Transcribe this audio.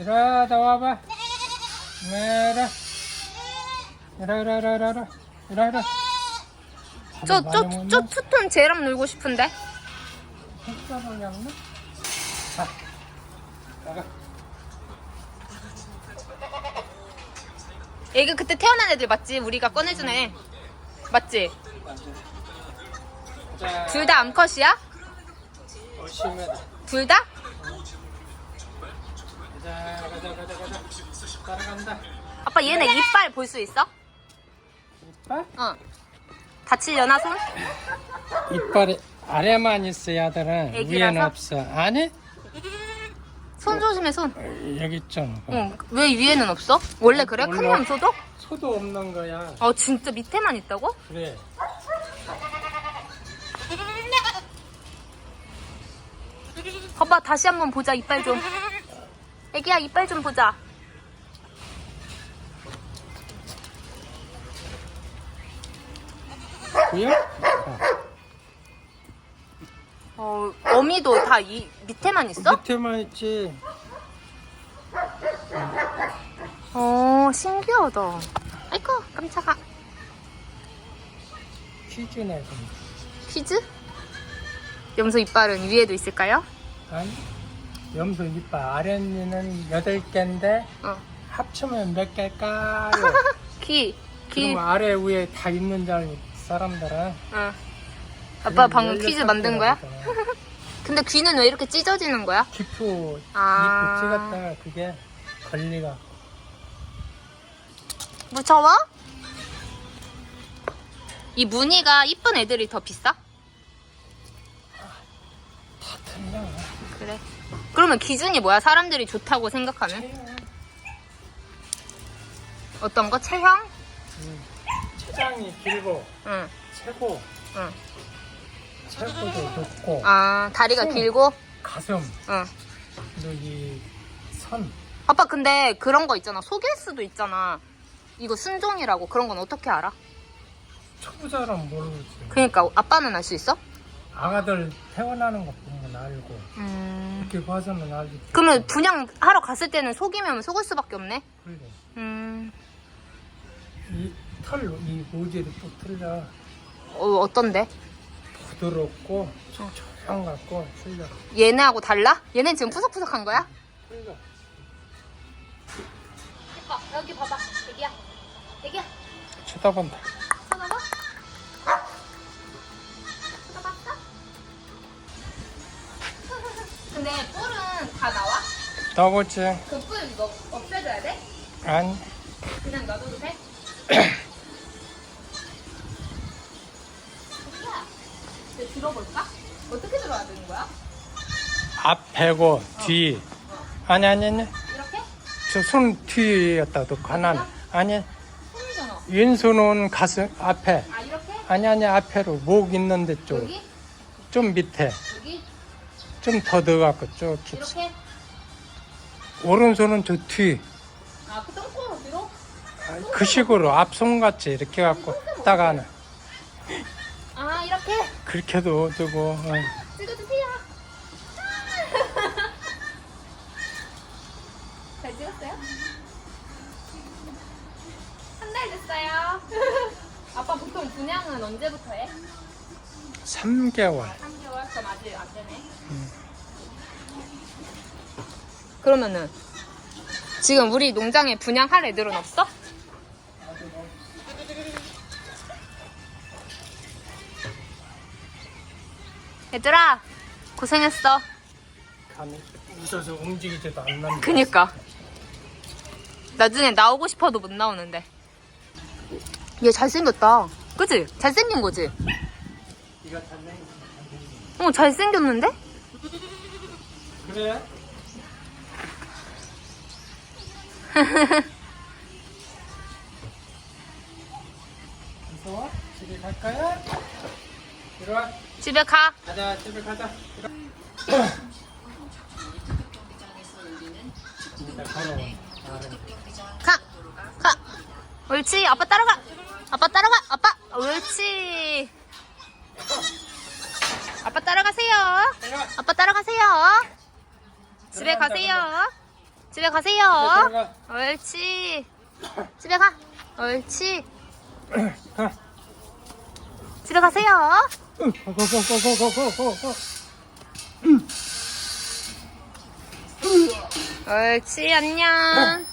이리 나와봐. 이리. 이리, 이리, 이리, 이리, 이리. 이리, 이리. 저, 밥을 저, 많이 저 먹나? 투톤 쟤랑 놀고 싶은데? 햇살을 양나? 자, 나가. 애기 그때 태어난 애들 맞지? 우리가 꺼내준 애. 맞지? 자, 둘다 암컷이야? 둘 다? 가자, 가자, 가자, 가자. 따라간다. 아빠 얘네 이빨 볼 수 있어? 이빨? 어. 다치려나 손? 이빨이 아래만 있어야 아들은 애기라서? 위에는 없어. 아니? 손 조심해 손. 여기 있잖아. 응. 왜 위에는 없어? 원래 그래? 큰 몰라. 맘 소도? 소도 없는 거야. 어 진짜 밑에만 있다고? 그래. 봐봐 다시 한번 보자 이빨 좀. 애기야 이빨 좀 보자. 보여? 어 어미도 다 이 밑에만 있어? 밑에만 있지. 어 신기하다. 아이고 깜짝아. 퀴즈네. 그럼. 퀴즈? 염소 이빨은 위에도 있을까요? 아니? 염소 이빨 아랫니는 여덟 개인데 어. 합치면 몇 개일까요? 귀. 귀. 그럼 아래 위에 다 있는 줄 사람들은 응. 아빠 방금 퀴즈 만든 거야? 16개라고 근데 귀는 왜 이렇게 찢어지는 거야? 기포 아. 입고 찍었다가 그게 걸리가 무서워? 이 무늬가 이쁜 애들이 더 비싸? 다 틀려 그래. 그러면 기준이 뭐야? 사람들이 좋다고 생각하면? 어떤 거? 체형? 음. 체장이 길고 응, 최고 응. 최고도 좋고 아, 다리가 응. 길고? 가슴 응. 그리고 이선 아빠 근데 그런 거 있잖아. 속일 수도 있잖아. 이거 순종이라고. 그런 건 어떻게 알아? 초보자는 모르지 그니까 아빠는 알 수 있어? 아가들 태어나는 거 보면 알고 음. 이렇게 봐서는 알지 그러면 분양 하러 갔을 때는 속이면 속을 수밖에 없네? 그래 음. 이털이 모질이 또 틀려 어, 어떤데? 부드럽고 촉촉한 것 같고 틀려 얘네하고 달라? 얘는 지금 푸석푸석한 거야? 틀려 이뻐 여기 봐봐 애기야 애기야 쳐다본다 근데 뿔은 다 나와? 나보지 그뿔 이거 없애줘야 돼? 아니 그냥 놔둬도 돼? 애기야 이제 들어볼까? 어떻게 들어야 되는 거야? 앞에고 뒤 아니 아니 아니 이렇게? 저 손 뒤였다 도 가난 아니 손이잖아 왼손은 가슴 앞에 아 이렇게? 아니 아니 앞에로 목 있는 데 쪽 좀 여기? 밑에? 좀더 들어갔고 쭉 깊이. 이렇게? 오른손은 저뒤그 아그 똥꼬로 뒤로? 그 식으로 앞손 같이 이렇게 갖고 딱 하나 아 이렇게? 그렇게도 되고 어. 찍어주세요. 잘 찍었어요? 한 달 됐어요. 아빠 보통 분양은 언제부터 해? 3개월 3개월? 그럼 아직 안 되네. 그러면은 지금 우리 농장에 분양할 애들은 없어? 얘들아 고생했어. 감이 웃어서 움직이지도 않는다 그니까 나중에 나오고 싶어도 못 나오는데 얘 잘생겼다 그지? 잘생긴 거지? 네가 잘생 어 잘생겼는데? 그래? 무서워? 집에 갈까요? 이리 와 집에 가 가자 집에 가자 걸어와. 가! 가! 옳지 아빠 따라가 아빠 따라가 아빠 옳지 아빠 따라가세요. 집에 가세요. 집에 가세요. 들어가. 옳지. 집에 가. 옳지. 가. 집에 가세요. 응, 가, 옳지. 안녕.